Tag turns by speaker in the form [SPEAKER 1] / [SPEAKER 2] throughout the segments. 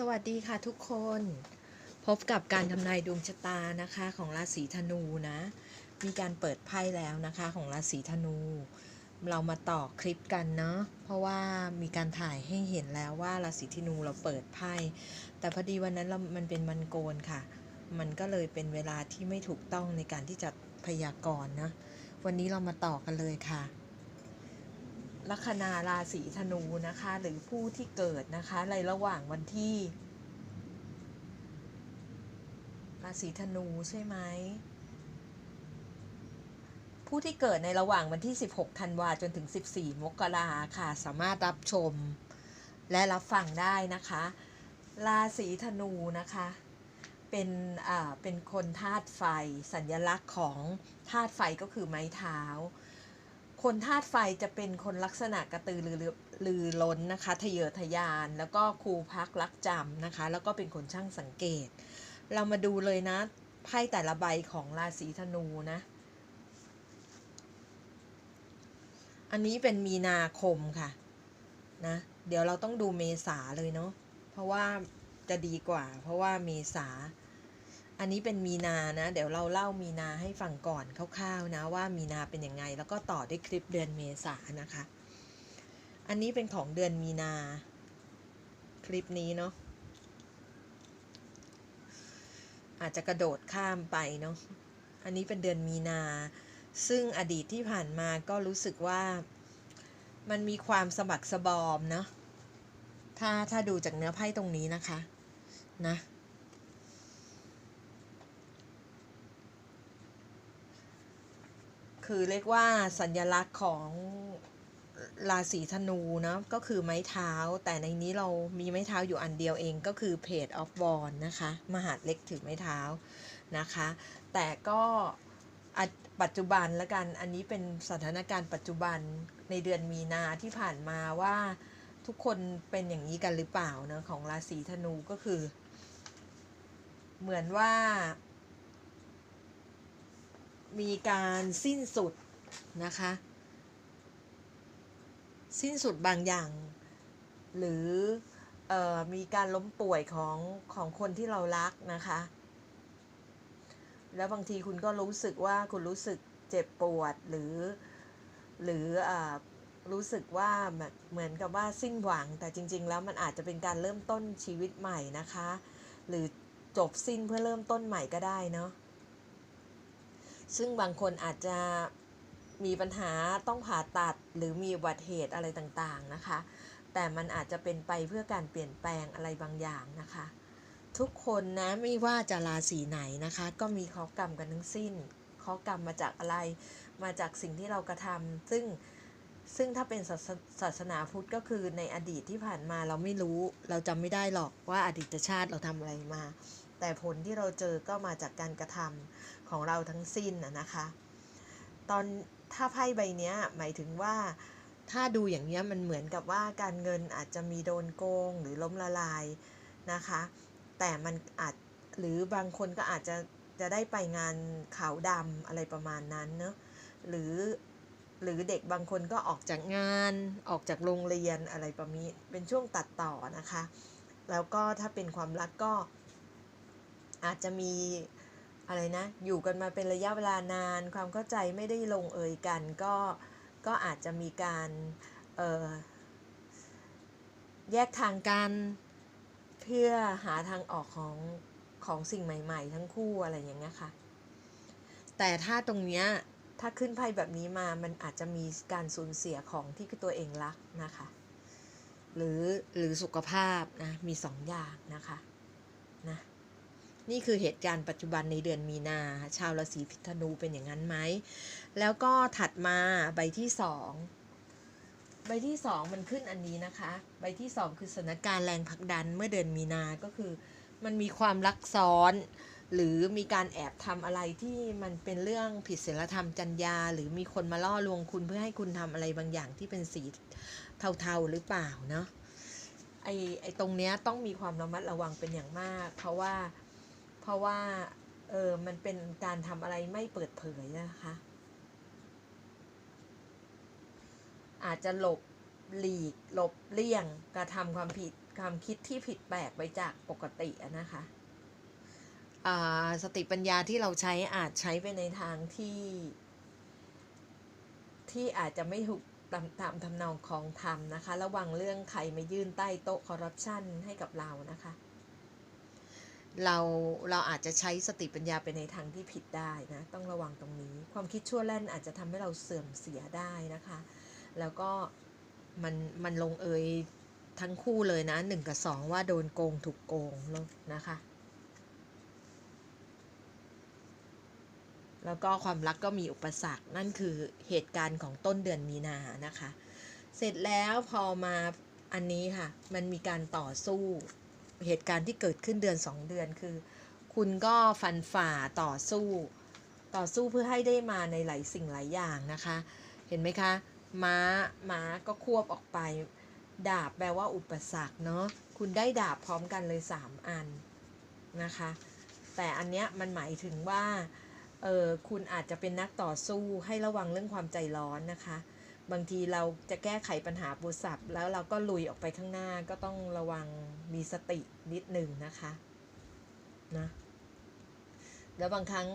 [SPEAKER 1] สวัสดีค่ะทุกคน พบกับการทำนายดวงชะตานะคะของราศีธนูนะ มีการเปิดไพ่แล้วนะคะของราศีธนู เรามาต่อคลิปกันเนาะเพราะว่ามีการถ่ายให้เห็นแล้วว่าราศีธนูเราเปิดไพ่แต่พอดีวันนั้นเรามันเป็นมันโกนค่ะ มันก็เลยเป็นเวลาที่ไม่ถูกต้องในการที่จะพยากรณ์นะวันนี้เรามาต่อกันเลยค่ะ ลัคนาราศีธนูนะคะ หรือผู้ที่เกิดนะคะในระหว่างวันที่ ราศีธนูใช่ไหมผู้ที่เกิดในระหว่างวันที่ 16 ธันวาจนถึง 14 มกราค่ะ สามารถรับชมและรับฟังได้นะคะ ราศีธนูนะคะ เป็นอ่าเป็นคนธาตุไฟ สัญลักษณ์ของธาตุไฟก็คือไม้เท้า คนธาตุไฟจะเป็นคนลักษณะกระตือรือรือร้นนะคะทะเยอทะยาน แล้วก็ครูพักรักจำนะคะ แล้วก็เป็นคนช่างสังเกต เรามาดูเลยนะไพ่แต่ละใบของราศีธนูนะ อันนี้เป็นมีนาคมค่ะนะเดี๋ยวเราต้องดูเมษาเลยเนาะเพราะว่าจะดีกว่า เพราะว่าเมษา อันนี้เป็นมีนานะ เดี๋ยวเราเล่ามีนาให้ฟังก่อนคร่าวๆนะว่ามีนาเป็นยังไง แล้วก็ต่อด้วยคลิปเดือนเมษานะคะ อันนี้เป็นของเดือนมีนา คลิปนี้เนาะอาจจะกระโดดข้ามไปเนาะอันนี้เป็นเดือนมีนา ซึ่งอดีตที่ผ่านมาก็รู้สึกว่ามันมีความสมัครสบอมเนาะถ้าถ้าดูจากเนื้อไพ่ตรงนี้นะคะ นะ คือเรียกว่าสัญลักษณ์ของราศีธนูนะก็คือไม้เท้า แต่ในนี้เรามีไม้เท้าอยู่อันเดียวเองก็คือเพจออฟบอลนะคะ มหาดเล็กถือไม้เท้านะคะ แต่ก็ปัจจุบันละกันอันนี้เป็นสถานการณ์ปัจจุบันในเดือนมีนาที่ผ่านมาว่าทุกคนเป็นอย่างนี้กันหรือเปล่าเนะของราศีธนูก็คือ เหมือนว่า มีการสิ้นสุดนะคะ สิ้นสุดบางอย่าง หรือออมีการล้มป่วยของของคนที่เรารักนะคะ แล้วบางทีคุณก็รู้สึกว่าคุณรู้สึกเจ็บปวดหรือหรืออรู้สึกว่าเหมือนกับว่าสิ้นหวัง แต่จริง ๆ แล้วมันอาจจะเป็นการเริ่มต้นชีวิตใหม่นะคะ หรือจบสิ้นเพื่อเริ่มต้นใหม่ก็ได้เนาะ ซึ่งบางคนอาจจะมีปัญหาต้องผ่าตัดหรือมีอุบัติเหตุอะไรต่างๆนะคะ แต่มันอาจจะเป็นไปเพื่อการเปลี่ยนแปลงอะไรบางอย่างนะคะ ทุกคนนะไม่ว่าจะราศีไหนนะคะ ก็มีข้อกรรมกันทั้งสิ้นข้อกรรมมาจากอะไร มาจากสิ่งที่เรากระทำซึ่งซึ่งถ้าเป็นศาสศาสนาพุทธก็คือในอดีตที่ผ่านมาเราไม่รู้ เราจำไม่ได้หรอกว่าอดีตชาติเราทำอะไรมา แต่ผลที่เราเจอก็มาจากการกระทำของเราทั้งสิ้นนะคะ ตอนถ้าไพ่ใบนี้หมายถึงว่าถ้าดูอย่างนี้มันเหมือนกับว่าการเงินอาจจะมีโดนโกงหรือล้มละลายนะคะ แต่มันอาจหรือบางคนก็อาจจะจะได้ไปงานขาวดำอะไรประมาณนั้นเนอะหรือหรือเด็กบางคนก็ออกจากงานออกจากโรงเรียนอะไรประมาณเป็นช่วงตัดต่อนะคะ แล้วก็ถ้าเป็นความรักก็ อาจจะมีอะไรนะ อยู่กันมาเป็นระยะเวลานาน ความเข้าใจไม่ได้ลงเอยกัน ก็ก็อาจจะมีการเอ่อแยกทางกันเพื่อหาทางออกของของสิ่งใหม่ ๆ ทั้งคู่อะไรอย่างเงี้ยค่ะ แต่ถ้าตรงเนี้ยถ้าขึ้นไพ่แบบนี้มา มันอาจจะมีการสูญเสียของที่ตัวเองรักนะคะ หรือหรือสุขภาพนะ มีสองอย่างนะคะนะ นี่คือเหตุการณ์ปัจจุบันในเดือนมีนา ชาวราศีพิธนูเป็นอย่างนั้นไหม แล้วก็ถัดมาใบที่สองใบที่สองมันขึ้นอันนี้นะคะ ใบที่สองคือสถานการณ์แรงผลักดันเมื่อเดือนมีนา ก็คือ มันมีความรักซ้อน หรือมีการแอบทำอะไรที่มันเป็นเรื่องผิดศีลธรรมจรรยา หรือมีคนมาล่อลวงคุณเพื่อให้คุณทำอะไรบางอย่างที่เป็นสีเทาๆหรือเปล่าเนาะไอไอตรงเนี้ยต้องมีความระมัดระวังเป็นอย่างมาก เพราะว่า เพราะว่าเออมันเป็นการทำอะไรไม่เปิดเผยนะคะ อาจจะหลบหลีกหลบเลี่ยงกระทำความผิดความคิดที่ผิดแปลกไปจากปกตินะคะสติปัญญาที่เราใช้อาจใช้ไปในทางที่ ที่อาจจะไม่ถูกตามตามทำนองของธรรมนะคะ ระวังเรื่องใครมายื่นใต้โต๊ะคอร์รัปชันให้กับเรานะคะ เราเราอาจจะใช้สติปัญญาไปในทางที่ผิดได้นะ ต้องระวังตรงนี้ ความคิดชั่วแล่นอาจจะทำให้เราเสื่อมเสียได้นะคะ แล้วก็มันมันลงเอยทั้งคู่เลยนะหนึ่งกับสองว่าโดนโกงถูกโกงแล้วนะคะ แล้วก็ความรักก็มีอุปสรรคนั่นคือเหตุการณ์ของต้นเดือนมีนานะคะ เสร็จแล้วพอมาอันนี้ค่ะ มันมีการต่อสู้ เหตุการณ์ที่เกิดขึ้นเดือนสองเดือนคือ คุณก็ฟันฝ่าต่อสู้ ต่อสู้เพื่อให้ได้มาในหลายสิ่งหลายอย่างนะคะ เห็นไหมคะ ม้าม้าก็ควบออกไป ดาบแปลว่าอุปสรรคเนาะคุณได้ดาบพร้อมกันเลย 3 อันนะคะ แต่อันเนี้ยมันหมายถึงว่าเออคุณอาจจะเป็นนักต่อสู้ให้ระวังเรื่องความใจร้อนนะคะ บางทีเราจะแก้ไขปัญหาบุษับแล้วเราก็ลุยออกไปข้างหน้าก็ต้องระวังมีสตินิดหนึ่งนะคะนะแล้วบางครั้ง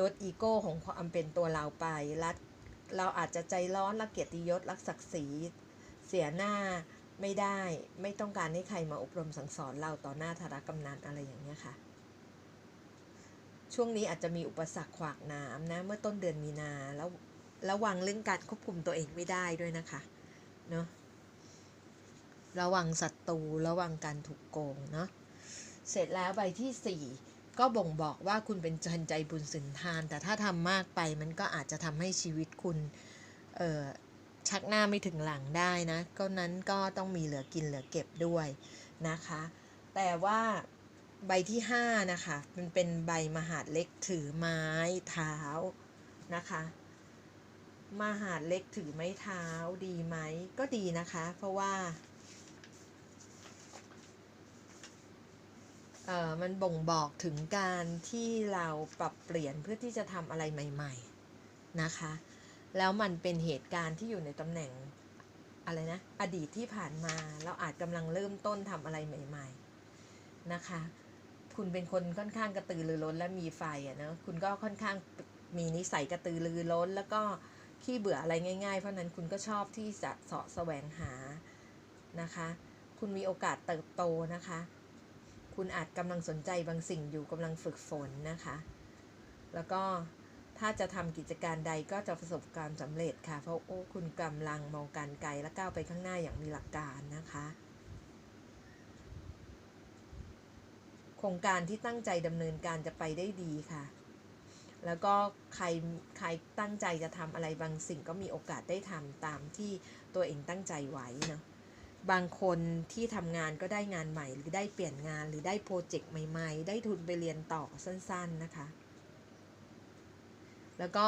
[SPEAKER 1] ลดอีโก้ของความเป็นตัวเราไปรัดเราอาจจะใจร้อนรักเกียรติยศรักศักดิ์ศรีเสียหน้าไม่ได้ไม่ต้องการให้ใครมาอบรมสั่งสอนเราต่อหน้าธารกำนันอะไรอย่างเงี้ยค่ะ ช่วงนี้อาจจะมีอุปสรรคขวากน้ำนะ เมื่อต้นเดือนมีนาแล้ว ระวังเรื่องการควบคุมตัวเองไม่ได้ด้วยนะคะเนาะระวังศัตรูระวังการถูกโกงเนาะเสร็จแล้วใบที่สี่ก็บ่งบอกว่าคุณเป็นชันใจบุญสุนทาน แต่ถ้าทำมากไปมันก็อาจจะทำให้ชีวิตคุณเออชักหน้าไม่ถึงหลังได้นะก็นั้นก็ต้องมีเหลือกินเหลือเก็บด้วยนะคะ แต่ว่าใบที่ห้านะคะ มันเป็นใบมหาดเล็กถือไม้เท้านะคะ มหาดเล็กถือไม้เท้าดีไหมก็ดีนะคะ เพราะว่าเออมันบ่งบอกถึงการที่เราปรับเปลี่ยนเพื่อที่จะทำอะไรใหม่ ๆนะคะ แล้วมันเป็นเหตุการณ์ที่อยู่ในตำแหน่งอะไรนะอดีตที่ผ่านมาเราอาจกำลังเริ่มต้นทำอะไรใหม่ ๆนะคะ คุณเป็นคนค่อนข้างกระตือรือร้นและมีไฟอะเนาะคุณก็ค่อนข้างมีนิสัยกระตือรือร้นแล้วก็ ขี้เบื่ออะไรง่าย ๆ เพราะนั้นคุณก็ชอบที่จะเสาะแสวงหานะคะ คุณมีโอกาสเติบโตนะคะ คุณอาจกำลังสนใจบางสิ่งอยู่กำลังฝึกฝนนะคะ แล้วก็ถ้าจะทำกิจการใดก็จะประสบความสำเร็จค่ะ เพราะโอ้คุณกำลังมองการไกลและก้าวไปข้างหน้าอย่างมีหลักการนะคะโครงการที่ตั้งใจดำเนินการจะไปได้ดีค่ะ แล้วก็ใครใครตั้งใจจะทำอะไรบางสิ่งก็มีโอกาสได้ทำตามที่ตัวเองตั้งใจไว้เนาะบางคนที่ทำงานก็ได้งานใหม่ หรือได้เปลี่ยนงานหรือได้โปรเจกต์ใหม่ๆ ได้ทุนไปเรียนต่อสั้นๆนะคะ แล้วก็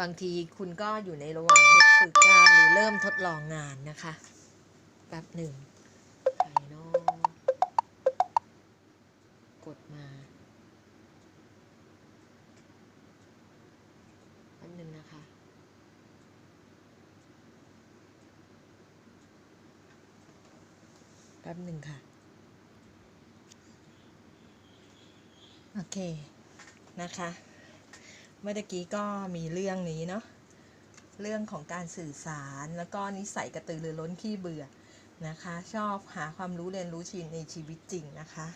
[SPEAKER 1] บางทีคุณก็อยู่ในระหว่างเด็กฝึกงานหรือเริ่มทดลองงานนะคะแป๊บหนึ่งใครเนอะกดมาแป๊บหนึ่งนะคะ แป๊บหนึ่งค่ะ โอเค นะคะ เมื่อกี้ก็มีเรื่องนี้เนาะ เรื่องของการสื่อสารแล้วก็นิสัยกระตือรือร้นขี้เบื่อนะคะ ชอบหาความรู้เรียนรู้ชีวิตในชีวิตจริงนะคะ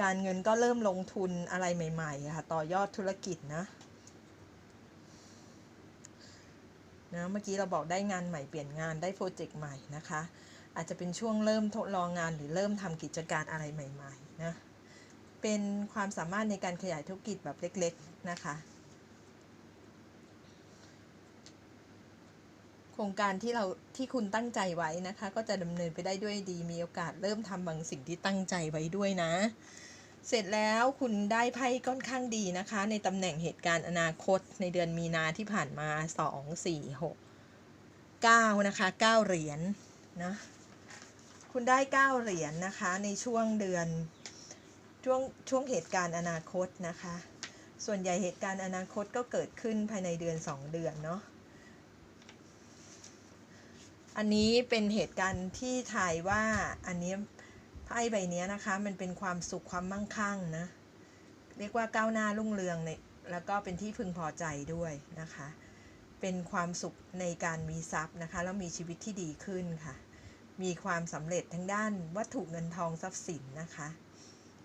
[SPEAKER 1] การเงินก็เริ่มลงทุนอะไรใหม่ๆค่ะต่อยอดธุรกิจนะนะเมื่อกี้เราบอกได้งานใหม่เปลี่ยนงานได้โปรเจกต์ใหม่นะคะ อาจจะเป็นช่วงเริ่มทดลองงานหรือเริ่มทำกิจการอะไรใหม่ ๆ นะ เป็นความสามารถในการขยายธุรกิจแบบเล็ก ๆ นะคะ โครงการที่เราที่คุณตั้งใจไว้นะคะ ก็จะดำเนินไปได้ด้วยดี มีโอกาสเริ่มทำบางสิ่งที่ตั้งใจไว้ด้วยนะ เสร็จแล้วคุณได้ไพ่ค่อนข้างดีนะคะ ในตำแหน่งเหตุการณ์อนาคตในเดือนมีนาที่ผ่านมา 2 4 6 9 นะคะ 9 เหรียญนนะ คุณได้ 9 เหรียญนนะคะ ในช่วงเดือน ช่วงช่วงเหตุการณ์อนาคตนะคะ ส่วนใหญ่เหตุการณ์อนาคตก็เกิดขึ้นภายในเดือน 2 เดือนเนาะอันนี้เป็นเหตุการณ์ที่ถ่ายว่าอันนี้ไพ่ใบนี้นะคะมันเป็นความสุขความมั่งคั่งนะเรียกว่าก้าวหน้ารุ่งเรืองในแล้วก็เป็นที่พึงพอใจด้วยนะคะ เป็นความสุขในการมีทรัพย์นะคะ แล้วมีชีวิตที่ดีขึ้นค่ะ มีความสำเร็จทั้งด้านวัตถุเงินทองทรัพย์สินนะคะ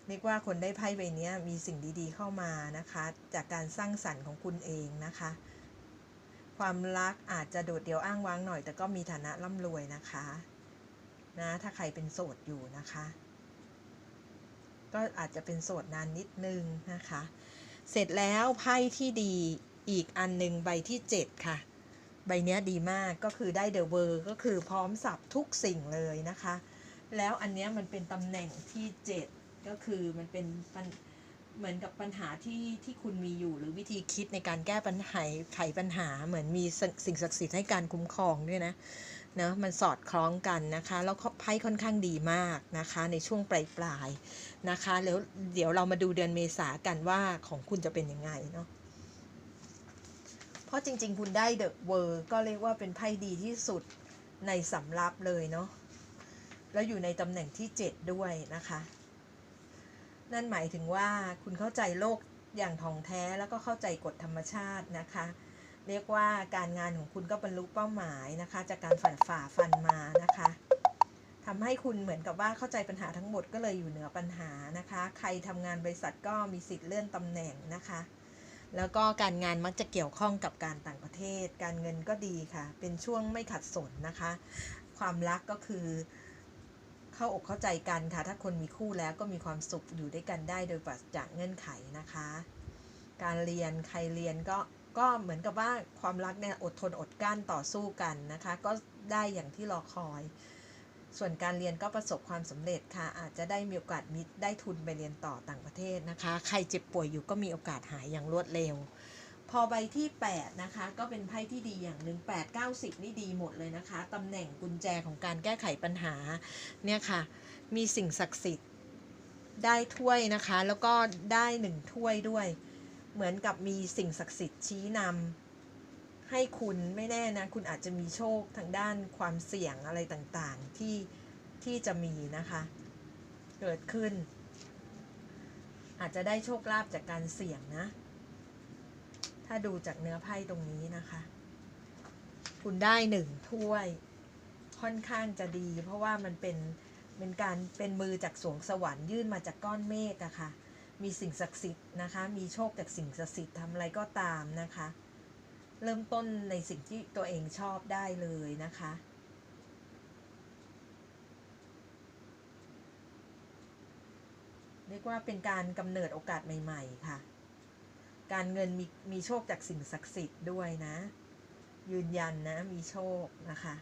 [SPEAKER 1] เรียกว่าคนได้ไพ่ใบนี้มีสิ่งดีๆเข้ามานะคะ จากการสร้างสรรค์ของคุณเองนะคะ ความรักอาจจะโดดเดี่ยวอ้างว้างหน่อย แต่ก็มีฐานะร่ำรวยนะคะนะถ้าใครเป็นโสดอยู่นะคะ ก็อาจจะเป็นโสดนานนิดนึงนะคะ เสร็จแล้วไพ่ที่ดีอีกอันหนึ่งใบที่ 7 ค่ะ ใบเนี้ยดีมากก็คือได้เดอะเวอร์ก็คือพร้อมสับทุกสิ่งเลยนะคะ แล้วอันเนี้ยมันเป็นตำแหน่งที่ 7 ก็คือมันเป็นเหมือนกับปัญหาที่ที่คุณมีอยู่หรือวิธีคิดในการแก้ปัญหาไขปัญหาเหมือนมีสิ่งศักดิ์สิทธิ์ให้การคุ้มครองด้วยนะเนะมันสอดคล้องกันนะคะ แล้วไพ่ค่อนข้างดีมากนะคะ ในช่วงปลายปลายนะคะแล้วเดี๋ยวเรามาดูเดือนเมษากันว่าของคุณจะเป็นยังไงเนาะ เพราะจริง ๆ คุณได้เดอะเวอร์ก็เรียกว่าเป็นไพ่ดีที่สุดในสำรับเลยเนาะแล้วอยู่ในตำแหน่งที่ 7 ด้วยนะคะ นั่นหมายถึงว่าคุณเข้าใจโลกอย่างท่องแท้แล้วก็เข้าใจกฎธรรมชาตินะคะ เรียกว่าการงานของคุณก็บรรลุเป้าหมายนะคะ จากการฝ่าฝ่าฟันมานะคะทำให้คุณเหมือนกับว่าเข้าใจปัญหาทั้งหมดก็เลยอยู่เหนือปัญหานะคะ ใครทำงานบริษัทก็มีสิทธิ์เลื่อนตำแหน่งนะคะ แล้วก็การงานมักจะเกี่ยวข้องกับการต่างประเทศ การเงินก็ดีค่ะ เป็นช่วงไม่ขัดสนนะคะ ความรักก็คือ เข้าอกเข้าใจกันค่ะ ถ้าคนมีคู่แล้วก็มีความสุขอยู่ด้วยกันได้โดยปราศจากเงื่อนไขนะคะ การเรียนใครเรียนก็ก็เหมือนกับว่าความรักเนี่ยอดทนอดกลั้นต่อสู้กันนะคะ ก็ได้อย่างที่รอคอย ส่วนการเรียนก็ประสบความสำเร็จค่ะ อาจจะได้มีโอกาสมิได้ทุนไปเรียนต่อต่างประเทศนะคะ ใครเจ็บป่วยอยู่ก็มีโอกาสหายอย่างรวดเร็ว พอใบที่8นะคะก็เป็นไพ่ที่ดีอย่างหนึ่ง8 9 0 นี่ดีหมดเลยนะคะตำแหน่งกุญแจของการแก้ไขปัญหาเนี่ยค่ะ มีสิ่งศักดิ์สิทธิ์ได้ถ้วยนะคะ แล้วก็ได้หนึ่งถ้วยด้วย เหมือนกับมีสิ่งศักดิ์สิทธิ์ชี้นำ ให้คุณไม่แน่นะ คุณอาจจะมีโชคทางด้านความเสี่ยงอะไรต่างๆที่ที่จะมีนะคะ เกิดขึ้น อาจจะได้โชคลาภจากการเสี่ยงนะ ถ้าดูจากเนื้อไพ่ตรงนี้นะคะ คุณได้หนึ่งถ้วยค่อนข้างจะดี เพราะว่ามันเป็นเป็นการเป็นมือจากสวงสวรรค์ยื่นมาจากก้อนเมฆอะค่ะมีสิ่งศักดิ์สิทธิ์นะคะ มีโชคจากสิ่งศักดิ์สิทธิ์ทำอะไรก็ตามนะคะ เริ่มต้นในสิ่งที่ตัวเองชอบได้เลยนะคะ เรียกว่าเป็นการกำเนิดโอกาสใหม่ ๆ ค่ะ การเงินมีมีโชคจากสิ่งศักดิ์สิทธิ์ด้วยนะ ยืนยันนะ มีโชคนะคะ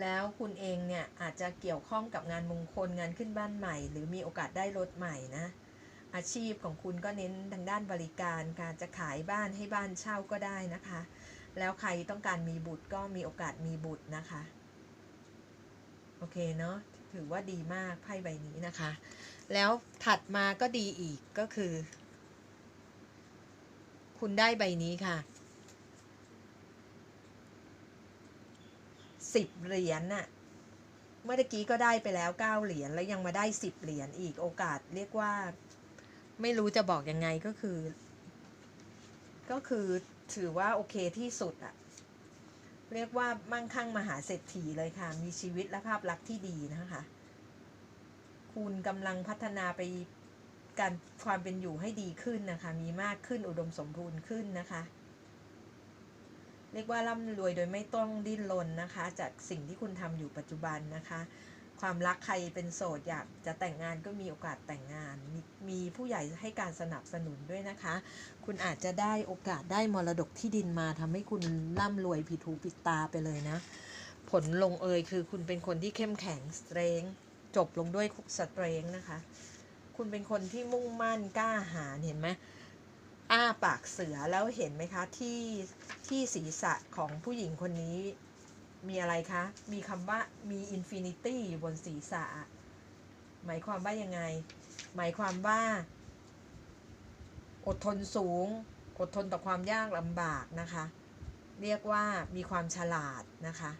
[SPEAKER 1] แล้วคุณเองเนี่ย อาจจะเกี่ยวข้องกับงานมงคลงานขึ้นบ้านใหม่ หรือมีโอกาสได้รถใหม่นะ อาชีพของคุณก็เน้นทางด้านบริการการจะขายบ้านให้บ้านเช่าก็ได้นะคะ แล้วใครต้องการมีบุตรก็มีโอกาสมีบุตรนะคะ โอเคเนาะถือว่าดีมากไพ่ใบนี้นะคะ แล้วถัดมาก็ดีอีกก็คือ คุณได้ใบนี้ค่ะสิบเหรียญน่ะ เมื่อกี้ก็ได้ไปแล้วเก้าเหรียญแล้วยังมาได้สิบเหรียญอีกโอกาสเรียกว่า ไม่รู้จะบอกยังไงก็คือ ก็คือถือว่าโอเคที่สุดอะเรียกว่ามั่งคั่งมหาเศรษฐีเลยค่ะ มีชีวิตและภาพลักษณ์ที่ดีนะคะ คุณกำลังพัฒนาไปการความเป็นอยู่ให้ดีขึ้นนะคะ มีมากขึ้นอุดมสมบูรณ์ขึ้นนะคะ เรียกว่าร่ำรวยโดยไม่ต้องดิ้นรนนะคะ จากสิ่งที่คุณทำอยู่ปัจจุบันนะคะ ความรักใครเป็นโสดอยากจะแต่งงานก็มีโอกาสแต่งงานมีมีผู้ใหญ่ให้การสนับสนุนด้วยนะคะ คุณอาจจะได้โอกาสได้มรดกที่ดินมาทำให้คุณร่ำรวยผิดหูผิดตาไปเลยนะ ผลลงเอยคือคุณเป็นคนที่เข้มแข็งสเตรงจบลงด้วยสเตรงนะคะ คุณเป็นคนที่มุ่งมั่นกล้าหาญเห็นไหมอ้าปากเสือแล้วเห็นไหมคะที่ที่ศีรษะของผู้หญิงคนนี้ มีอะไรคะ มีคำว่ามีอินฟินิตี้อยู่บนศีรษะ หมายความว่ายังไง หมายความว่า อดทนสูง อดทนต่อความยากลำบากนะคะ เรียกว่ามีความฉลาดนะคะ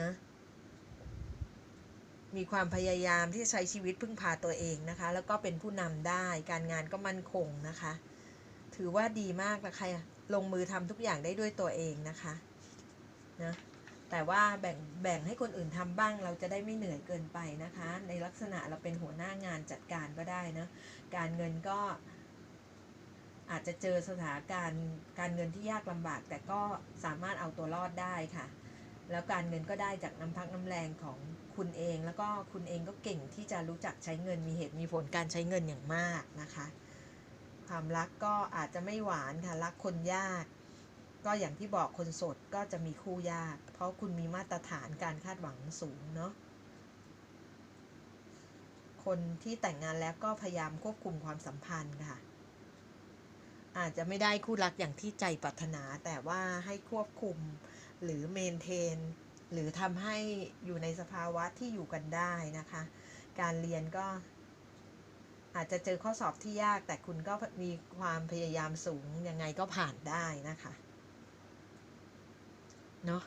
[SPEAKER 1] นะมีความพยายามที่จะใช้ชีวิตพึ่งพาตัวเองนะคะ แล้วก็เป็นผู้นำได้ การงานก็มั่นคงนะคะ ถือว่าดีมากนะคะ ลงมือทำทุกอย่างได้ด้วยตัวเองนะคะนะแต่ว่าแบ่งแบ่งให้คนอื่นทำบ้างเราจะได้ไม่เหนื่อยเกินไปนะคะ ในลักษณะเราเป็นหัวหน้างานจัดการก็ได้นะการเงินก็อาจจะเจอสถานการณ์การเงินที่ยากลำบาก แต่ก็สามารถเอาตัวรอดได้ค่ะ แล้วการเงินก็ได้จากน้ำพักน้ำแรงของคุณเอง แล้วก็คุณเองก็เก่งที่จะรู้จักใช้เงินมีเหตุมีผลการใช้เงินอย่างมากนะคะ ความรักก็อาจจะไม่หวานค่ะรักคนยาก ก็อย่างที่บอกคนโสดก็จะมีคู่ยาก เพราะคุณมีมาตรฐานการคาดหวังสูงเนาะคนที่แต่งงานแล้วก็พยายามควบคุมความสัมพันธ์ค่ะ อาจจะไม่ได้คู่รักอย่างที่ใจปรารถนา แต่ว่าให้ควบคุมหรือเมนเทน หรือทำให้อยู่ในสภาวะที่อยู่กันได้นะคะ การเรียนก็ อาจจะเจอข้อสอบที่ยาก แต่คุณก็มีความพยายามสูง ยังไงก็ผ่านได้นะคะเนาะ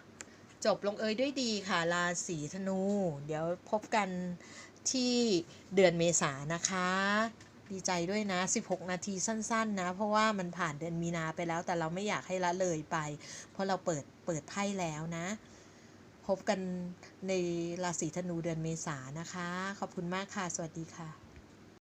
[SPEAKER 1] จบลงเอยด้วยดีค่ะราศีธนู เดี๋ยวพบกันที่เดือนเมษานะคะ ดีใจด้วยนะ 16 นาทีสั้น ๆ นะ เพราะว่ามันผ่านเดือนมีนาไปแล้ว แต่เราไม่อยากให้ละเลยไป เพราะเราเปิดเปิดไพ่แล้วนะ พบกันในราศีธนูเดือนเมษานะคะ ขอบคุณมากค่ะ สวัสดีค่ะ